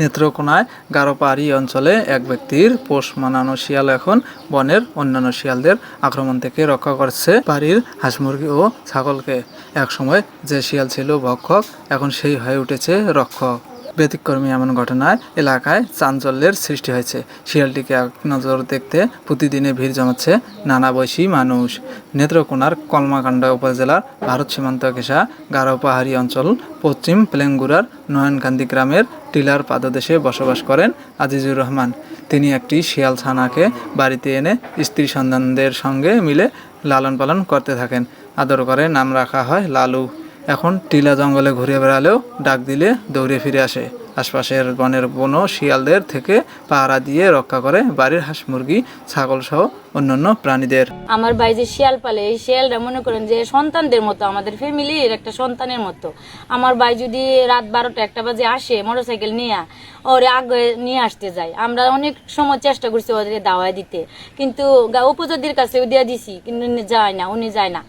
নেত্রকোনায় গারো পাহাড়ি অঞ্চলে এক ব্যক্তির পোষ মানানো শিয়াল এখন বনের অন্যান্য শিয়ালদের আক্রমণ থেকে রক্ষা করছে বাড়ির হাঁস মুরগি ও ছাগলকে। একসময় যে শিয়াল ছিল ভক্ষক, এখন সেই হয়ে উঠেছে রক্ষক। ব্যতিক্রমী এমন ঘটনায় এলাকায় চাঞ্চল্যের সৃষ্টি হয়েছে। শিয়ালটিকে এক নজর দেখতে প্রতিদিনে ভিড় জমাচ্ছে নানা বয়সী মানুষ। নেত্রকোনার কলমাকান্দা উপজেলার ভারত সীমান্ত ঘেঁষা গারো পাহাড়ি অঞ্চল পশ্চিম প্লেঙ্গুরার নয়নকান্দি গ্রামের টিলার পাদদেশে বসবাস করেন আজিজুর রহমান। তিনি একটি শিয়াল ছানাকে বাড়িতে এনে স্ত্রী সন্তানদের সঙ্গে মিলে লালন পালন করতে থাকেন। আদর করে নাম রাখা হয় লালু। এখন টিলা জঙ্গলে ঘুরে বেড়ালেও ডাক দিলে দৌড়ে ফিরে আসে। আশপাশের বনের বনো শিয়ালদের থেকে পাহারা দিয়ে রক্ষা করে বাড়ির হাঁস মুরগি, ছাগল সহ অন্যান্য প্রাণীদের। আমার ভাই যে শিয়াল পালে, এই শিয়ালরা মনে করেন যে সন্তানদের মতো, আমাদের ফ্যামিলির একটা সন্তানের মতো। আমার ভাই যদি রাত বারোটা একটা বাজে আসে মোটরসাইকেল নিয়ে, ওরে আগে নিয়ে আসতে যায়। আমরা অনেক সময় চেষ্টা করছি ওদের দাওয়ায় দিতে। কিন্তু উপজাতির কাছে দিয়ে দিছি, কিন্তু যায় না, উনি যায় না।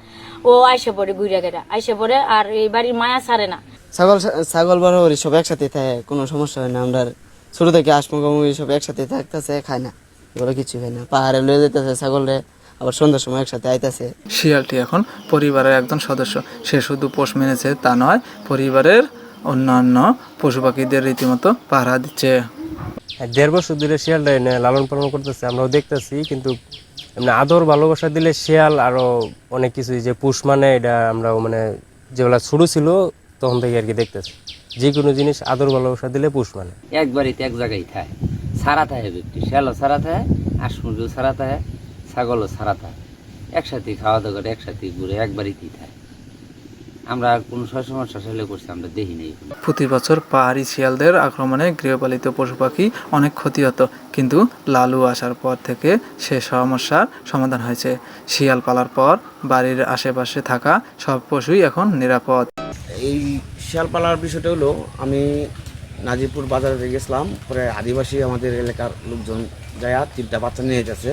ও আইসে পড়ে ঘুরে গেরা আইসে পড়ে আর এই বাড়ির মায়া ছাড়ে না। ছাগল ছাগল বরাবর সব একসাথে থাকে কোনো সমস্যা হয় না। আমরা ছোট থেকে আসমুখামুখি সব একসাথে থাকতেছে খায় না এগুলো কিছু খায় না। পাহাড়ে লয়ে যেতেছে ছাগলে আবার সন্ধ্যার সময় একসাথে আইতাছে। শিয়ালটি এখন পরিবারের একজন সদস্য। সে শুধু পোষ মেনেছে তা নয় পরিবারের অন্যান্য পশু পাখিদের রীতিমতো পাহারা দিচ্ছে। দেড় বছর ধরে শিয়ালটা এনে লালন পালন করতেছে আমরাও দেখতেছি কিন্তু এমনি আদর, ভালোবাসা দিলে শিয়াল আরও অনেক কিছু যে পুষ মানে এটা আমরা মানে যেগুলা শুরু ছিল, তখন থেকে আর কি দেখতেছি। যে কোনো জিনিস আদর, ভালোবাসা দিলে পুষ মানে। এক বাড়িতে এক জায়গায় থাকে সারা থাকে ব্যক্তি। শিয়ালও সারা থাকে আর মুরগিও সারা থাকে ছাগলও সারা থাকে একসাথে খাওয়া দাওয়া করে একসাথে ঘুরে এক বাড়িতেই থাকে আমরা কোনো সময় সমস্যা হলে করছি আমরা দেখি নেই প্রতি বছর পাহাড়ি শিয়ালদের আক্রমণে গৃহপালিত পশু পাখি অনেক ক্ষতি হতো কিন্তু লালু আসার পর থেকে সে সমস্যার সমাধান হয়েছে। শিয়াল পালার পর বাড়ির আশেপাশে থাকা সব পশুই এখন নিরাপদ। এই শিয়াল পালার বিষয়টা হলো আমি নাজিপুর বাজারে গেছিলাম পরে আদিবাসী আমাদের এলাকার লোকজন যায় তিনটা বাচ্চা নিয়ে গেছে।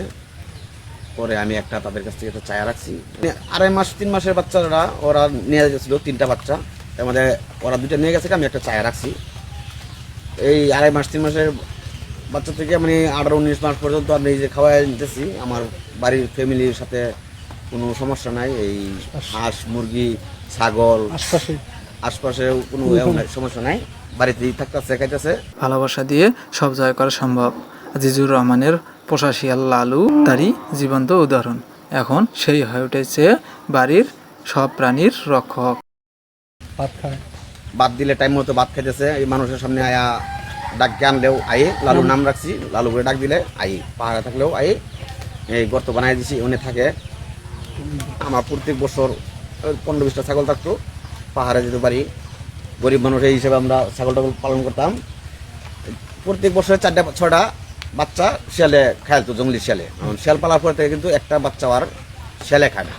পরে আমি একটা তাদের কাছ থেকে একটা চায়া রাখছি। মানে আড়াই মাস তিন মাসের বাচ্চারা ওরা নিয়ে গেছিল তিনটা বাচ্চা। তার মধ্যে ওরা দুইটা নিয়ে গেছে আমি একটা চায়া রাখছি। এই আড়াই মাস তিন মাসের বাচ্চা থেকে মানে আঠারো উনিশ মাস পর্যন্ত আমি এই যে খাওয়াই নিতেছি আমার বাড়ির ফ্যামিলির সাথে কোনো সমস্যা নাই। এই হাঁস মুরগি ছাগল আশপাশে? আশপাশে কোনো এমন সমস্যা নাই। বাড়িতেই থাকতেছে খাইতেছে। ভালোবাসা দিয়ে সব জয় করা সম্ভব। আজিজুর রহমানের পোষা শিয়াল লালু তারই জীবন্ত উদাহরণ। এখন সেই হয়ে উঠেছে বাড়ির সব প্রাণীর রক্ষক। বাদ দিলে টাইম মতো ভাত খাইতেছে এই মানুষের সামনে আয়া ডাককে আনলেও আয়ে লালু নাম রাখছি লালু করে ডাক দিলে আই পাহাড়ে থাকলেও আই এই গর্ত বানাই দিছি উনি থাকে। আমার প্রত্যেক বছর পনেরো বিশটা ছাগল থাকতো পাহাড়ে যেতে পারি। গরিব মানুষ এই হিসেবে আমরা ছাগল টাগল পালন করতাম। প্রত্যেক বছর চারটা ছটা বাচ্চা শিয়ালে খাইতো জঙ্গলি শিয়ালে। শিয়াল পালার পরে কিন্তু একটা বাচ্চা আর শিয়ালে খায় না।